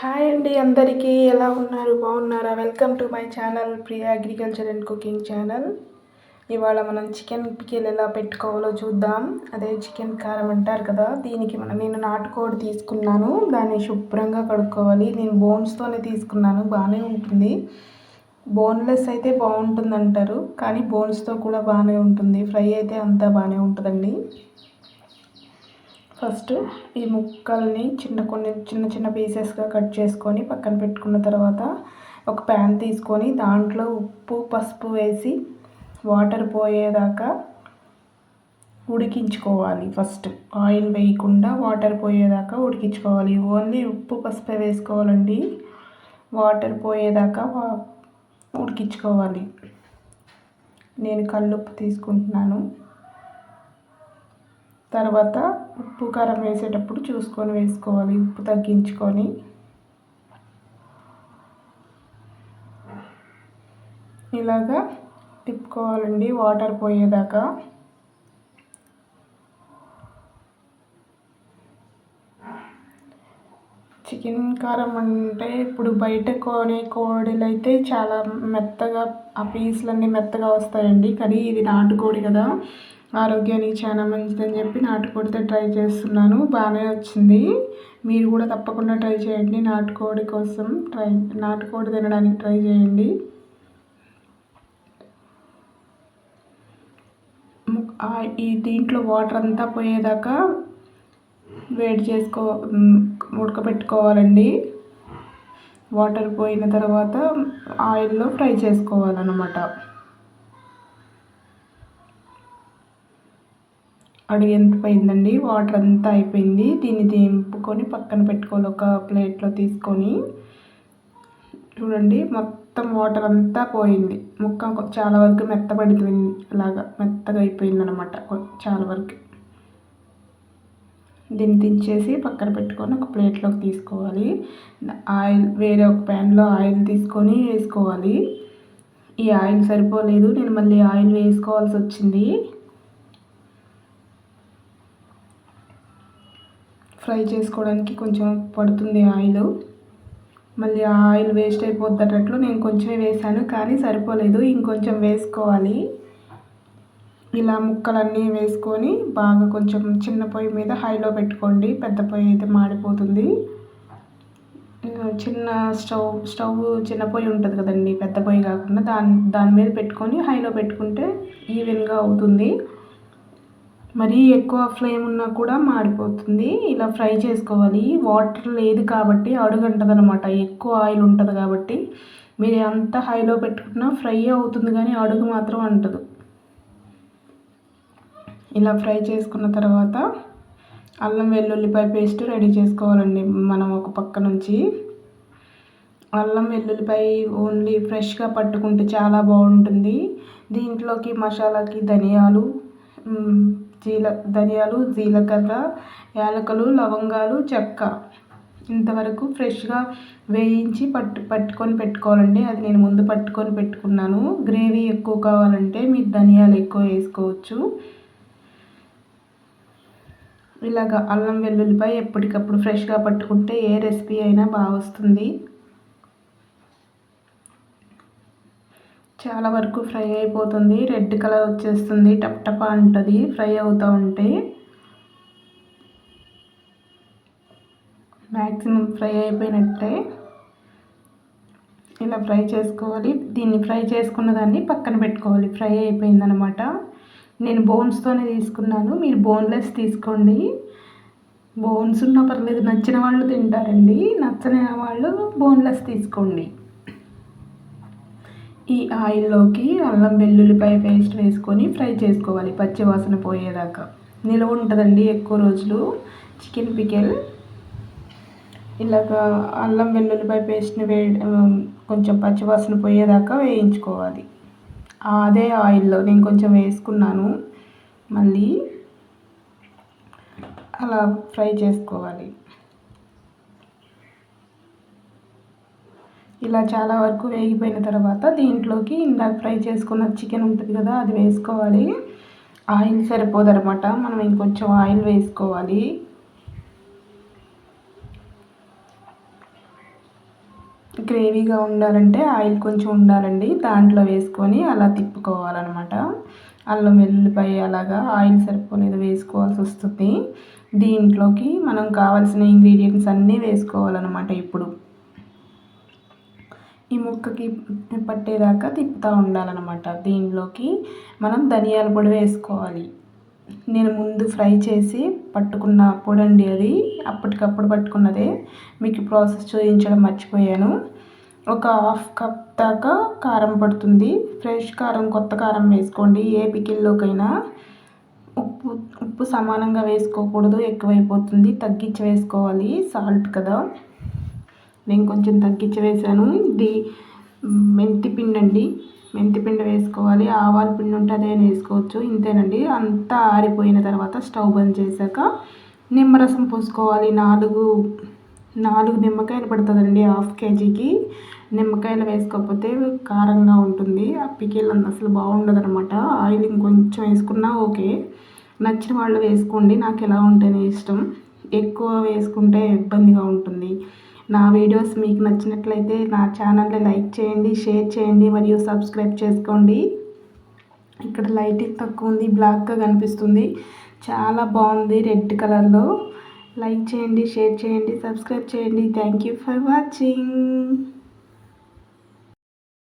Hi అండి అందరికీ ఎలా ఉన్నారు? బాగున్నారా? Welcome to my channel Priya agriculture and cooking channel ఇవాళ మనం చికెన్ పికిల్ ఎలా పెట్టుకోవాలో చూద్దాం. అదే చికెన్ కారం అంటారు కదా దీనికి మనం నేను నాటుకోడి తీసుకున్నాను. దాన్ని శుభ్రంగా కడుక్కోవాలి. నేను బోన్స్తోనే తీసుకున్నాను బాగానే ఉంటుంది. బోన్లెస్ అయితే బాగుంటుంది అంటారు కానీ బోన్స్తో కూడా బాగానే ఉంటుంది. ఫ్రై అయితే అంతా బాగానే ఉంటుందండి. ఫస్ట్ ఈ ముక్కల్ని చిన్న కొన్ని చిన్న చిన్న పీసెస్గా కట్ చేసుకొని పక్కన పెట్టుకున్న తర్వాత ఒక ప్యాన్ తీసుకొని దాంట్లో ఉప్పు పసుపు వేసి వాటర్ పోయేదాకా ఉడికించుకోవాలి ఫస్ట్. ఆయిల్ వేయకుండా వాటర్ పోయేదాకా ఉడికించుకోవాలి. ఓన్లీ ఉప్పు పసుపు వేసుకోవాలండి. వాటర్ పోయేదాకా ఉడికించుకోవాలి. నేను కల్లుప్పు తీసుకుంటున్నాను. తర్వాత ఉప్పు కారం వేసేటప్పుడు చూసుకొని వేసుకోవాలి ఉప్పు తగ్గించుకొని. ఇలాగా తిప్పుకోవాలండి వాటర్ పోయేదాకా. చికెన్ కారం అంటే ఇప్పుడు బయట కొనే కోడిలు అయితే చాలా మెత్తగా ఆ పీసులన్నీ మెత్తగా వస్తాయండి కానీ ఇది నాటుకోడి కదా. ఆరోగ్యానికి చాలా మంచిదని చెప్పి నాటుకోడితో ట్రై చేస్తున్నాను. బాగానే వచ్చింది. మీరు కూడా తప్పకుండా ట్రై చేయండి. నాటుకోడి కోసం ట్రై నాటుకోడి తినడానికి ట్రై చేయండి. ఈ దీంట్లో వాటర్ అంతా పోయేదాకా వేడి చేసుకో ఉడకబెట్టుకోవాలండి. వాటర్ పోయిన తర్వాత ఆయిల్లో ఫ్రై చేసుకోవాలన్నమాట. అడుగు పోయిందండి వాటర్ అంతా అయిపోయింది. దీన్ని దింపుకొని పక్కన పెట్టుకోవాలి. ఒక ప్లేట్లో తీసుకొని. చూడండి మొత్తం వాటర్ అంతా పోయింది. ముక్క చాలా వరకు మెత్తపడిపోయింది అలాగా మెత్తగా అయిపోయింది అనమాట చాలా వరకు. దీన్ని దించేసి పక్కన పెట్టుకొని ఒక ప్లేట్లోకి తీసుకోవాలి. ఆయిల్ వేరే ఒక ప్యాన్లో ఆయిల్ తీసుకొని వేసుకోవాలి. ఈ ఆయిల్ సరిపోలేదు. నేను మళ్ళీ ఆయిల్ వేసుకోవాల్సి వచ్చింది. ఫ్రై చేసుకోవడానికి కొంచెం పడుతుంది ఆయిల్. మళ్ళీ ఆ ఆయిల్ వేస్ట్ అయిపోద్దటట్లు నేను కొంచెం వేసాను కానీ సరిపోలేదు. ఇంకొంచెం వేసుకోవాలి. ఇలా ముక్కలన్నీ వేసుకొని బాగా కొంచెం చిన్న పొయ్యి మీద హైలో పెట్టుకోండి. పెద్ద పొయ్యి అయితే మాడిపోతుంది. చిన్న స్టవ్ స్టవ్ చిన్న పొయ్యి ఉంటుంది కదండి పెద్ద పొయ్యి కాకుండా దాని దాని మీద పెట్టుకొని హైలో పెట్టుకుంటే ఈవెన్గా అవుతుంది. మరీ ఎక్కువ ఫ్లేమ్ ఉన్నా కూడా మాడిపోతుంది. ఇలా ఫ్రై చేసుకోవాలి. వాటర్ లేదు కాబట్టి అడుగంటది అనమాట ఎక్కువ ఆయిల్ ఉంటుంది కాబట్టి. మీరు ఎంత హైలో పెట్టుకున్నా ఫ్రై అవుతుంది కానీ అడుగు మాత్రం అంటదు. ఇలా ఫ్రై చేసుకున్న తర్వాత అల్లం వెల్లుల్లిపాయ పేస్ట్ రెడీ చేసుకోవాలండి మనం ఒక పక్క నుంచి. అల్లం వెల్లుల్లిపాయ ఓన్లీ ఫ్రెష్గా పట్టుకుంటే చాలా బాగుంటుంది. దీంట్లోకి మసాలాకి ధనియాలు జీల ధనియాలు జీలకర్ర యాలకులు లవంగాలు చెక్క. ఇంతవరకు ఫ్రెష్గా వేయించి పట్టు పట్టుకొని పెట్టుకోవాలండి. అది నేను ముందు పట్టుకొని పెట్టుకున్నాను. గ్రేవీ ఎక్కువ కావాలంటే మీరు ధనియాలు ఎక్కువ వేసుకోవచ్చు. ఇలాగ అల్లం వెల్లుల్లిపాయ ఎప్పటికప్పుడు ఫ్రెష్గా పట్టుకుంటే ఏ రెసిపీ అయినా బాగా వస్తుంది. చాలా వరకు ఫ్రై అయిపోతుంది. రెడ్ కలర్ వచ్చేస్తుంది. టప్ ఉంటుంది ఫ్రై అవుతూ ఉంటే మ్యాక్సిమం ఫ్రై అయిపోయినట్టే ఇలా ఫ్రై చేసుకోవాలి. దీన్ని ఫ్రై చేసుకున్న దాన్ని పక్కన పెట్టుకోవాలి. ఫ్రై అయిపోయిందనమాట నేను బోన్స్తోనే తీసుకున్నాను. మీరు బోన్లెస్ తీసుకోండి. బోన్స్ ఉన్నా పర్లేదు. నచ్చిన వాళ్ళు తింటారండి. నచ్చని వాళ్ళు బోన్లెస్ తీసుకోండి. ఈ ఆయిల్లోకి అల్లం వెల్లుల్లిపాయ పేస్ట్ వేసుకొని ఫ్రై చేసుకోవాలి పచ్చివాసన పోయేదాకా. నిల్వ ఉంటుందండి ఎక్కువ రోజులు చికెన్ పికెల్. ఇలాగ అల్లం వెల్లుల్లిపాయ పేస్ట్ని వే కొంచెం పచ్చివాసన పోయేదాకా వేయించుకోవాలి. అదే ఆయిల్లో నేను కొంచెం వేసుకున్నాను. మళ్ళీ అలా ఫ్రై చేసుకోవాలి. ఇలా చాలా వరకు వేగిపోయిన తర్వాత దీంట్లోకి ఇందాక ఫ్రై చేసుకున్న చికెన్ ఉంటుంది కదా అది వేసుకోవాలి. ఆయిల్ సరిపోదనమాట మనం ఇంకొంచెం ఆయిల్ వేసుకోవాలి. గ్రేవీగా ఉండాలంటే ఆయిల్ కొంచెం ఉండాలండి. దాంట్లో వేసుకొని అలా తిప్పుకోవాలన్నమాట. అల్లం వెల్లుల్లిపాయ అలాగా ఆయిల్ సరిపోలేదు వేసుకోవాల్సి వస్తుంది. దీంట్లోకి మనం కావాల్సిన ఇంగ్రీడియంట్స్ అన్నీ వేసుకోవాలన్నమాట ఇప్పుడు. ఈ ముక్కకి పట్టేదాకా తిప్పుతూ ఉండాలన్నమాట. దీనిలోకి మనం ధనియాల పొడి వేసుకోవాలి. నేను ముందు ఫ్రై చేసి పట్టుకున్న పొడి అండి అది అప్పటికప్పుడు పట్టుకున్నదే. మీకు ప్రాసెస్ చూపించడం మర్చిపోయాను. ఒక హాఫ్ కప్ దాకా కారం పడుతుంది. ఫ్రెష్ కారం కొత్త కారం వేసుకోండి. ఏ పికిల్లోకైనా ఉప్పు ఉప్పు సమానంగా వేసుకోకూడదు. ఎక్కువైపోతుంది. తగ్గించి వేసుకోవాలి. సాల్ట్ కదా. నేను కొంచెం తగ్గించి వేసాను ఇది మెంతి పిండి అండి. మెంతి పిండి వేసుకోవాలి. ఆవాల పిండి ఉంటే అదే వేసుకోవచ్చు. ఇంతేనండి. అంతా ఆరిపోయిన తర్వాత స్టవ్ బంద్ చేశాక నిమ్మరసం పోసుకోవాలి. నాలుగు నాలుగు నిమ్మకాయలు పడుతుందండి హాఫ్ కేజీకి. నిమ్మకాయలు వేసుకోకపోతే కారంగా ఉంటుంది. ఆ పికిల్ అసలు బాగుండదు అనమాట ఆయిల్ ఇంకొంచెం వేసుకున్నా ఓకే. నచ్చిన వాళ్ళు వేసుకోండి. నాకు ఎలా ఉంటేనే ఇష్టం. ఎక్కువ వేసుకుంటే ఇబ్బందిగా ఉంటుంది. నా వీడియోస్ మీకు నచ్చినట్లయితే నా ఛానల్ని లైక్ చేయండి షేర్ చేయండి మరియు సబ్స్క్రైబ్ చేసుకోండి. ఇక్కడ లైటింగ్ తక్కువ ఉంది బ్లాక్గా కనిపిస్తుంది. చాలా బాగుంది రెడ్ కలర్లో. లైక్ చేయండి షేర్ చేయండి సబ్స్క్రైబ్ చేయండి. Thank you for watching.